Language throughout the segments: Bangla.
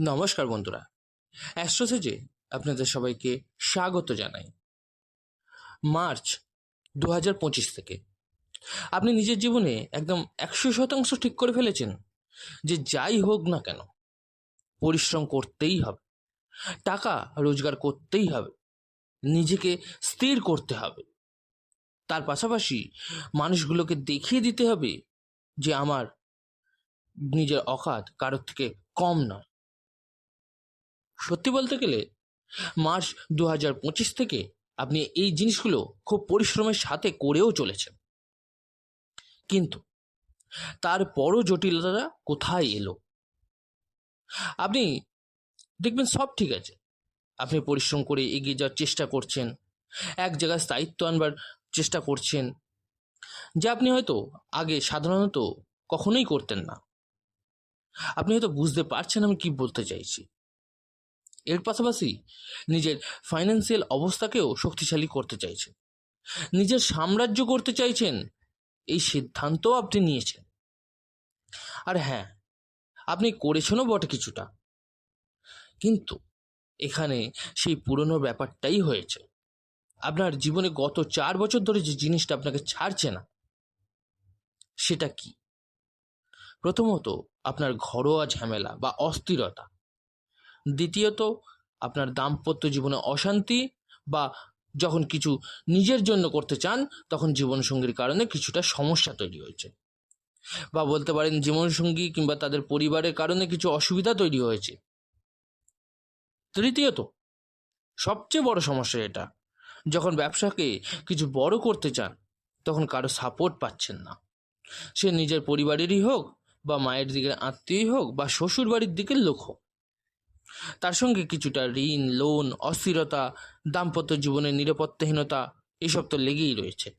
নমস্কার বন্ধুরা। অ্যাস্ট্রোসেজে আপনাদের সবাইকে স্বাগত জানাই। মার্চ দু হাজার পঁচিশ থেকে। আপনি নিজের জীবনে একদম একশো শতাংশ ঠিক করে ফেলেছেন যে যাই হোক না কেন, পরিশ্রম করতেই হবে, টাকা রোজগার করতেই হবে, নিজেকে স্থির করতে হবে। তার পাশাপাশি মানুষগুলোকে দেখিয়ে দিতে হবে যে আমার নিজের অকাত কারোর থেকে কম নয়। সত্যি বলতে গেলে, মার্চ দু হাজার পঁচিশ থেকে আপনি এই জিনিসগুলো খুব পরিশ্রমের সাথে করেও চলেছেন। কিন্তু তারপরও জটিলতা কোথায় এলো? আপনি দেখবেন সব ঠিক আছে। আপনি পরিশ্রম করে এগিয়ে যাওয়ার চেষ্টা করছেন, এক জায়গায় স্থায়িত্ব আনবার চেষ্টা করছেন, যা আপনি হয়তো আগে সাধারণত কখনোই করতেন না। আপনি হয়তো বুঝতে পারছেন আমি কি বলতে চাইছি। এর পাশাপাশি নিজের ফাইন্যান্সিয়াল অবস্থাকেও শক্তিশালী করতে চাইছেন। নিজের সাম্রাজ্য করতে চাইছেন, এই সিদ্ধান্তও আপনি নিয়েছেন। আর হ্যাঁ আপনি করেছেনও বটে কিছুটা। কিন্তু এখানে সেই পুরনো ব্যাপারটাই হয়েছে। আপনার জীবনে গত চার বছর ধরে যে জিনিসটা আপনাকে ছাড়ছে না, সেটা কি? প্রথমত, আপনার ঘরোয়া ঝামেলা বা অস্থিরতা। দ্বিতীয়ত, আপনার দাম্পত্য জীবনে অশান্তি বা যখন কিছু নিজের জন্য করতে চান, তখন জীবনসঙ্গীর কারণে কিছুটা সমস্যা তৈরি হয়েছে। বা বলতে পারেন, জীবনসঙ্গী কিংবা তাদের পরিবারের কারণে কিছু অসুবিধা তৈরি হয়েছে। তৃতীয়ত, সবচেয়ে বড় সমস্যা এটা, যখন ব্যবসাকে কিছু বড় করতে চান, তখন কারও সাপোর্ট পাচ্ছেন না। সে নিজের পরিবারেরই হোক বা মায়ের দিকের আত্মীয়ই হোক বা শ্বশুর বাড়ির দিকের লোক হোক। তার সঙ্গে কিছুটা ঋণ, লোন, অস্থিরতা, দাম্পত্য জীবনের নিরাপত্তাহীনতা, এসব তো লেগেই রয়েছে।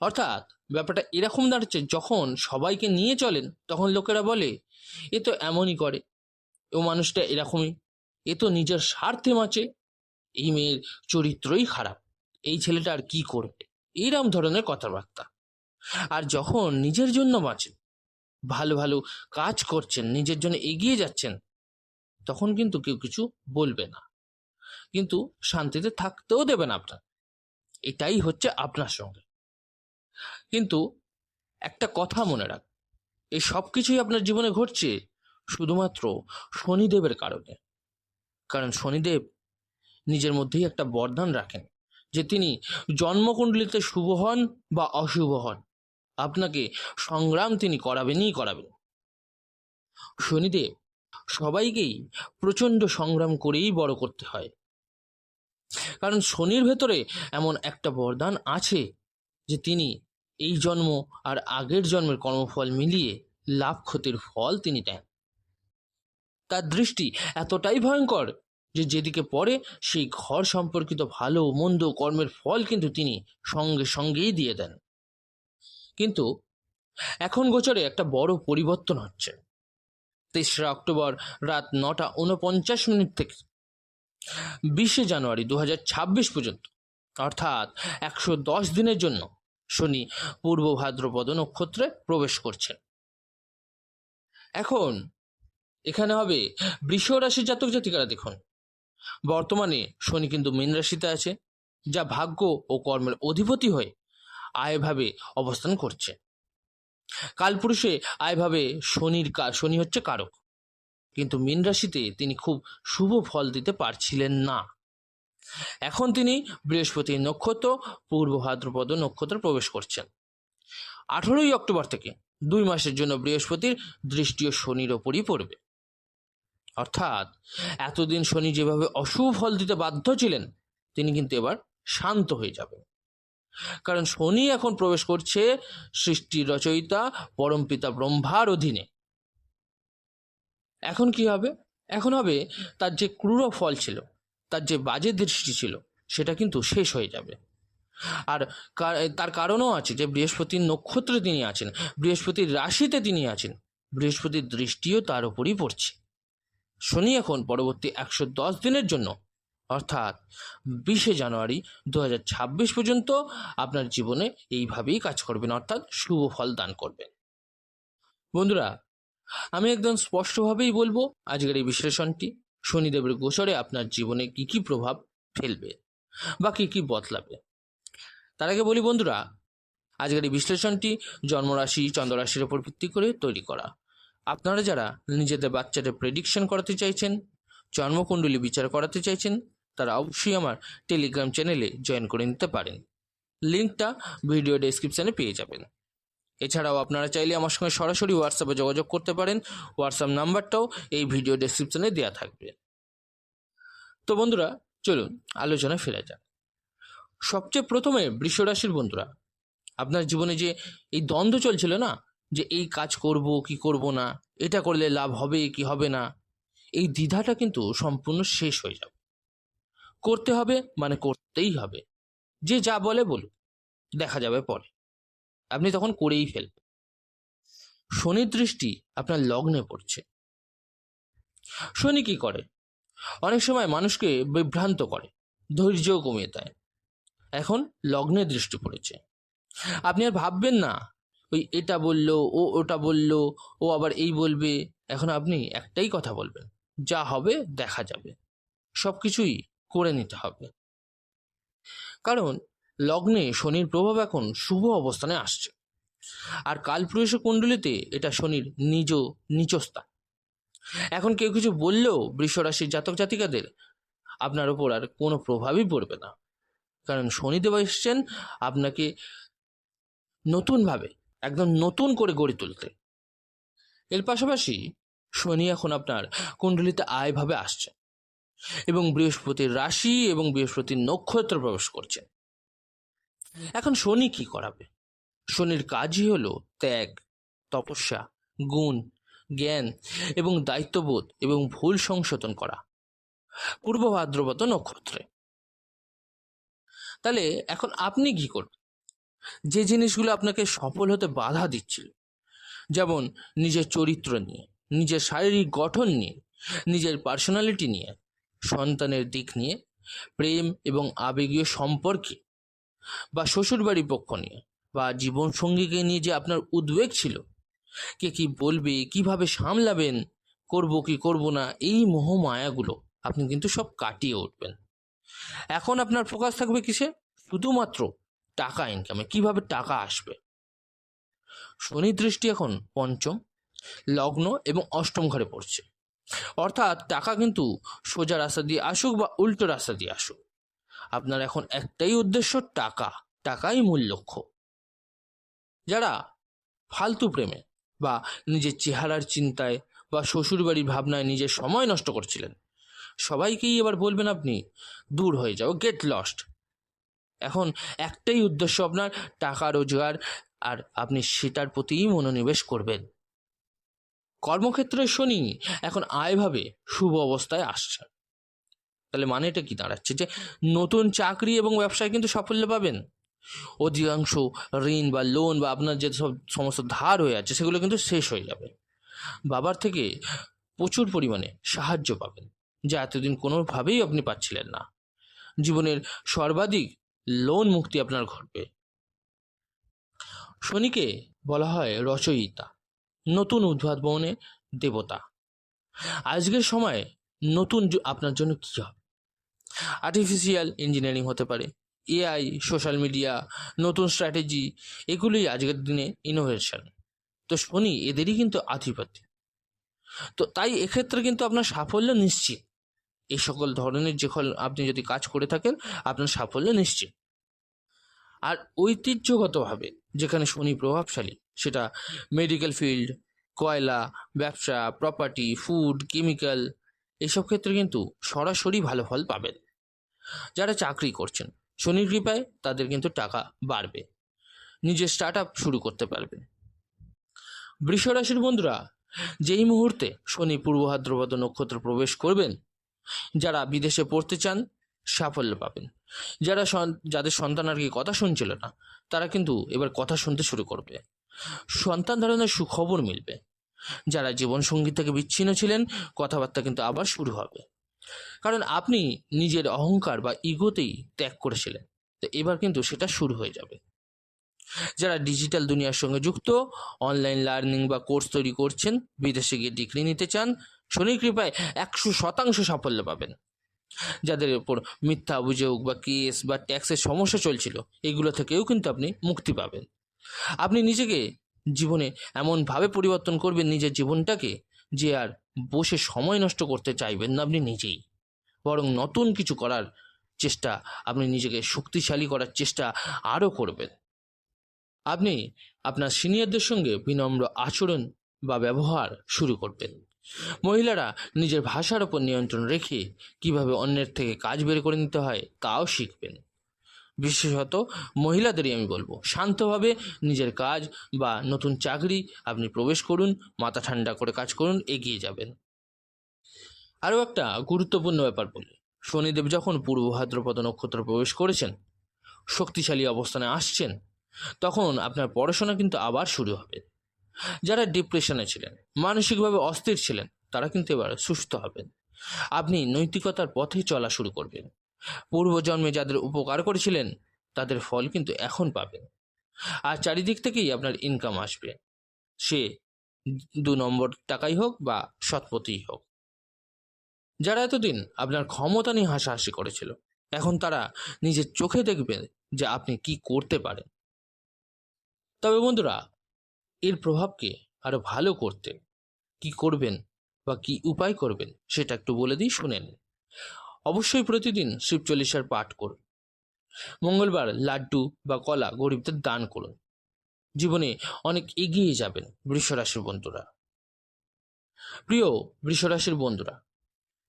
অর্থাৎ ব্যাপারটা এরকম দাঁড়াচ্ছে, যখন সবাইকে নিয়ে চলেন, তখন লোকেরা বলে, এ তো এমনই করে। ও মানুষটা এরকমই। এ তো নিজের স্বার্থে মাচে এই মেয়ের চরিত্রই খারাপ। এই ছেলেটা আর কি করবে? এইরকম ধরনের কথাবার্তা। আর যখন নিজের জন্য বাঁচেন, ভালো ভালো কাজ করছেন, নিজের জন্য এগিয়ে যাচ্ছেন তখন কিন্তু কেউ কিছু বলবে না। কিন্তু শান্তিতে থাকতেও দেবেন আপনার এটাই হচ্ছে আপনার সঙ্গে। কিন্তু একটা কথা মনে রাখ এই সব কিছুই আপনার জীবনে ঘটছে শুধুমাত্র শনিদেবের কারণে। কারণ শনিদেব নিজের মধ্যেই একটা বরদান রাখেন, যে তিনি জন্মকুণ্ডলিতে শুভ হন বা অশুভ হন। আপনাকে সংগ্রাম তিনি করাবেনই করাবেন। শনিদেব সবাইকেই প্রচণ্ড সংগ্রাম করেই বড় করতে হয়। কারণ শনির ভেতরে এমন একটা বরদান আছে যে তিনি এই জন্ম আর আগের জন্মের কর্মফল মিলিয়ে লাভ ক্ষতির ফল তিনি দেন। তার দৃষ্টি এতটাই ভয়ঙ্কর যে যেদিকে পড়ে সেই ঘর সম্পর্কিত ভালো মন্দ কর্মের ফল কিন্তু তিনি সঙ্গে সঙ্গেই দিয়ে দেন। কিন্তু এখন গোচরে একটা বড় পরিবর্তন হচ্ছে। তেসরা অক্টোবর রাত নটা উনপঞ্চাশ মিনিট থেকে। বিশে জানুয়ারি দু ছাব্বিশ পর্যন্ত। অর্থাৎ একশো দশ দিনের জন্য শনি পূর্ব ভাদ্রপদ নক্ষত্রে প্রবেশ করছেন। এখন এখানে হবে বৃষ রাশির জাতক জাতিকারা দেখুন। বর্তমানে শনি কিন্তু মীন রাশিতে আছে, যা ভাগ্য ও কর্মের অধিপতি হয়ে আয়ভাবে অবস্থান করছে। কালপুরুষে আয়ভাবে শনির শনি হচ্ছে কারক। কিন্তু মীন রাশিতে তিনি খুব শুভ ফল দিতে পারছিলেন না। এখন তিনি বৃহস্পতি নক্ষত্র, পূর্ব ভাদ্রপদ নক্ষত্রে প্রবেশ করছেন। আঠেরোই অক্টোবর থেকে দুই মাসের জন্য বৃহস্পতির দৃষ্টিও শনির ওপরই পড়বে। অর্থাৎ এতদিন শনি যেভাবে অশুভ ফল দিতে বাধ্য ছিলেন, তিনি কিন্তু এবার শান্ত হয়ে যাবেন। কারণ শনি এখন প্রবেশ করছে সৃষ্টির রচয়িতা পরমপিতা ব্রহ্মার অধীনে। এখন কি হবে? এখন হবে তার যে ক্রূর ফল ছিল, তার যে বাজে দৃষ্টি ছিল, সেটা কিন্তু শেষ হয়ে যাবে। আর তার কারণও আছে যে বৃহস্পতির নক্ষত্রে তিনি আছেন, বৃহস্পতির রাশিতে তিনি আছেন, বৃহস্পতির দৃষ্টিও তার উপরই পড়ছে। শনি এখন পরবর্তী একশো দশ দিনের জন্য অর্থাৎ বিশে জানুয়ারি দু পর্যন্ত আপনার জীবনে এইভাবেই কাজ করবেন, অর্থাৎ শুভ ফল দান করবেন। বন্ধুরা, আমি একদম স্পষ্টভাবেই বলব, আজকের এই বিশ্লেষণটি শনিদেবের গোচরে আপনার জীবনে কি কি প্রভাব ফেলবে বা কি কি বদলাবে। তার আগে বলি বন্ধুরা, আজকের এই বিশ্লেষণটি জন্মরাশি, চন্দ্ররাশির উপর ভিত্তি করে তৈরি করা। আপনারা যারা নিজেদের বাচ্চাদের প্রেডিকশন করাতে চাইছেন, জন্মকুণ্ডলী বিচার করাতে চাইছেন তারা অবশ্যই আমার টেলিগ্রাম চ্যানেলে জয়েন করে নিতে পারেন। লিঙ্কটা ভিডিও ডেসক্রিপশানে পেয়ে যাবেন। এছাড়াও আপনারা চাইলে আমার সঙ্গে সরাসরি হোয়াটসঅ্যাপে যোগাযোগ করতে পারেন। হোয়াটসঅ্যাপ নাম্বারটাও এই ভিডিও ডেসক্রিপশনে দেওয়া থাকবে। তো বন্ধুরা, চলুন আলোচনা ফেরা যাক। সবচেয়ে প্রথমে বৃষরাশির বন্ধুরা, আপনার জীবনে যে এই দ্বন্দ্ব চলছিল না? যে এই কাজ করব কি করব না? এটা করলে লাভ হবে কি হবে না? এই দ্বিধাটা কিন্তু সম্পূর্ণ শেষ হয়ে যাবে। করতে হবে মানে করতেই হবে। যে যা বলে বলুক, দেখা যাবে পরে। আপনি তখন করেই ফেলবেন। শনির দৃষ্টি আপনার লগ্নে পড়ছে। শনি কি করে? অনেক সময় মানুষকে বিভ্রান্ত করে, ধৈর্যও কমিয়ে দেয়। এখন লগ্নে দৃষ্টি পড়েছে। আপনি আর ভাববেন না, ওই এটা বলল, ও ওটা বলল, ও আবার এই বলবে। এখন আপনি একটাই কথা বলবেন, যা হবে দেখা যাবে। সব কিছুই করে নিতে হবে। কারণ লগ্নে শনির প্রভাব এখন শুভ অবস্থানে আসছে। আর কালপুরুষ কুণ্ডলিতে এটা শনির নিজ নিচস্থান এখন কেউ কিছু বললেও বৃষরাশির জাতক জাতিকাদের আপনার ওপর আর কোনো প্রভাবই পড়বে না। কারণ শনিদেব এসছেন আপনাকে নতুনভাবে, একদম নতুন করে গড়ে তুলতে। এর পাশাপাশি শনি এখন আপনার কুণ্ডলিতে আয়ভাবে আসছে। এবং বৃহস্পতির রাশি এবং বৃহস্পতির নক্ষত্র প্রবেশ করছেন। এখন শনি কি করাবে? শনির কাজই হলো ত্যাগ, তপস্যা, গুণ, জ্ঞান এবং দায়িত্ববোধ এবং ভুল সংশোধন করা। পূর্ব ভাদ্রপদ নক্ষত্রে। তাহলে এখন আপনি কি করবেন? যে জিনিসগুলো আপনাকে সফল হতে বাধা দিচ্ছিল, যেমন নিজের চরিত্র নিয়ে, নিজের শারীরিক গঠন নিয়ে, নিজের পার্সোনালিটি নিয়ে সন্তানের দিক নিয়ে প্রেম এবং আবেগীয় সম্পর্কে বা শ্বশুরবাড়ির পক্ষ নিয়ে বা জীবনসঙ্গীকে নিয়ে যে আপনার উদ্বেগ ছিল, কে কি বলবে, কীভাবে সামলাবেন, করব কি করব না, এই মোহ মায়াগুলো আপনি কিন্তু সব কাটিয়ে উঠবেন। এখন আপনার ফোকাস থাকবে কিসে? শুধুমাত্র টাকা ইনকামে কীভাবে টাকা আসবে? শনি দৃষ্টি এখন পঞ্চম, লগ্ন এবং অষ্টম ঘরে পড়ছে। অর্থাৎ টাকা কিন্তু সোজা রাস্তা দিয়ে আসুক বা উল্টো রাস্তা দিয়ে আসুক। আপনার এখন একটাই উদ্দেশ্য টাকা। টাকাই মূল লক্ষ্য। যারা ফালতু প্রেমে বা নিজের চেহারার চিন্তায় বা শ্বশুরবাড়ির ভাবনায় নিজের সময় নষ্ট করছিলেন, সবাইকেই এবার বলবেন আপনি, দূর হয়ে যাও গেট লস্ট এখন একটাই উদ্দেশ্য আপনার, টাকা, রোজগার, আর আপনি সেটার প্রতিই মনোনিবেশ করবেন। কর্মক্ষেত্রে শনি এখন আয়ভাবে শুভ অবস্থায় আসছে তাহলে মানে এটা কি দাঁড়াচ্ছে যে নতুন চাকরি এবং ব্যবসায় কিন্তু সাফল্য পাবেন। অধিকাংশ ঋণ বা লোন বা আপনার যে সব সমস্ত ধার হয়ে আছে সেগুলো কিন্তু শেষ হয়ে যাবে। বাবার থেকে প্রচুর পরিমাণে সাহায্য পাবেন, যা এতদিন কোনোভাবেই আপনি পাচ্ছিলেন না। জীবনের সর্বাধিক লোন মুক্তি আপনার ঘটবে। শনিকে বলা হয় রচয়িতা। নতুন উদ্ভাবনে দেবতা। আজকের সময়ে নতুন আপনার জন্য কী হবে? আর্টিফিশিয়াল ইঞ্জিনিয়ারিং হতে পারে এআই সোশ্যাল মিডিয়া নতুন স্ট্র্যাটেজি এগুলোই আজকের দিনে ইনোভেশন তো শনি, এদেরই কিন্তু আধিপত্য। তো তাই এক্ষেত্রে কিন্তু আপনার সাফল্য নিশ্চিত। এই সকল ধরনের যে আপনি যদি কাজ করে থাকেন, আপনার সাফল্য নিশ্চিত। আর ঐতিহ্যগতভাবে, যেখানে শনি প্রভাবশালী সেটা মেডিকেল ফিল্ড কয়লা, ব্যবসা প্রপার্টি ফুড কেমিক্যাল এইসব ক্ষেত্রে কিন্তু সরাসরি ভালো ফল পাবেন। যারা চাকরি করছেন, শনির কৃপায় তাদের কিন্তু টাকা বাড়বে। নিজের স্টার্ট আপ শুরু করতে পারবেন। বৃষরাশির বন্ধুরা, যেই মুহূর্তে শনি, পূর্ব ভাদ্রপদ নক্ষত্র প্রবেশ করবেন, যারা বিদেশে পড়তে চান, সাফল্য পাবেন। যারা যাদের সন্তান আর কি কথা শুনছিল না, তারা কিন্তু এবার কথা শুনতে শুরু করবে। সন্তান ধারণের সুখবর মিলবে। যারা জীবনসঙ্গী থেকে বিচ্ছিন্ন ছিলেন, কথাবার্তা কিন্তু আবার শুরু হবে। কারণ আপনি নিজের অহংকার বা ইগোতেই ত্যাগ করেছিলেন। তো এবার কিন্তু সেটা শুরু হয়ে যাবে। যারা ডিজিটাল দুনিয়ার সঙ্গে যুক্ত, অনলাইন লার্নিং বা কোর্স তৈরি করছেন, বিদেশে গিয়ে ডিগ্রি নিতে চান, শনির কৃপায় একশো শতাংশ সাফল্য পাবেন। যাদের উপর মিথ্যা অভিযোগ বা কেস বা ট্যাক্সের সমস্যা চলছিল, এগুলো থেকেও কিন্তু আপনি মুক্তি পাবেন। আপনি নিজেকে জীবনে এমনভাবে পরিবর্তন করবেন নিজের জীবনটাকে যে আর বসে সময় নষ্ট করতে চাইবেন না আপনি নিজেই। বরং নতুন কিছু করার চেষ্টা, আপনি নিজেকে শক্তিশালী করার চেষ্টা আরও করবেন। আপনি আপনার সিনিয়রদের সঙ্গে বিনম্র আচরণ বা ব্যবহার শুরু করবেন। মহিলারা নিজের ভাষার ওপর নিয়ন্ত্রণ রেখে কীভাবে অন্যের থেকে কাজ বের করে নিতে হয়, তাও শিখবেন। বিশেষত মহিলাদেরই আমি বলব। শান্তভাবে নিজের কাজ বা নতুন চাকরি আপনি প্রবেশ করুন, মাথা ঠান্ডা করে কাজ করুন, এগিয়ে যাবেন। আরও একটা গুরুত্বপূর্ণ ব্যাপার বলি। শনিদেব যখন পূর্ব ভাদ্রপদ নক্ষত্র প্রবেশ করেছেন, শক্তিশালী অবস্থানে আসছেন, তখন আপনার পড়াশোনা কিন্তু আবার শুরু হবে। যারা ডিপ্রেশনে ছিলেন, মানসিকভাবে অস্থির ছিলেন, তারা কিন্তু এবার সুস্থ হবেন। আপনি নৈতিকতার পথে চলা শুরু করবেন। পূর্বজন্মে যাদের উপকার করেছিলেন, তাদের ফল কিন্তু এখন পাবেন। আর চারিদিক থেকেই আপনার ইনকাম আসবে। সে দু নম্বর টাকাই হোক বা সৎপথেই হোক। যারা এতদিন আপনার ক্ষমতা নিয়ে হাসাহাসি করেছিল, এখন তারা নিজের চোখে দেখবে যে আপনি কি করতে পারেন। তবে বন্ধুরা, এর প্রভাবকে আরও ভালো করতে কি করবেন বা কি উপায় করবেন, সেটা একটু বলে দিই শুনেন অবশ্যই প্রতিদিন শিব চল্লিশার পাঠ করুন। মঙ্গলবার লাড্ডু বা কলা গরিবদের দান করুন। জীবনে অনেক এগিয়ে যাবেন বৃষরাশির বন্ধুরা। প্রিয় বৃষরাশির বন্ধুরা,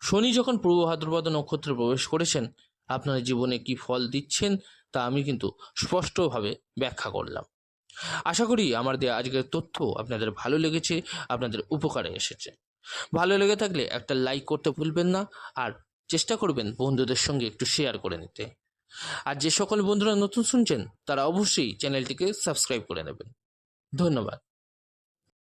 শনি যখন পূর্ব ভাদ্রপদ নক্ষত্রে প্রবেশ করেছেন, আপনার জীবনে কি ফল দিচ্ছেন তা আমি কিন্তু স্পষ্টভাবে ব্যাখ্যা করলাম। আশা করি আমার দেওয়া আজকের তথ্য আপনাদের ভালো লেগেছে, আপনাদের উপকারে এসেছে। ভালো লেগে থাকলে একটা লাইক করতে ভুলবেন না, আর চেষ্টা করবেন বন্ধুদের সঙ্গে একটু শেয়ার করে নিতে। আর যে সকল বন্ধুরা নতুন শুনছেন, তারা অবশ্যই চ্যানেলটিকে সাবস্ক্রাইব করে নেবেন। ধন্যবাদ।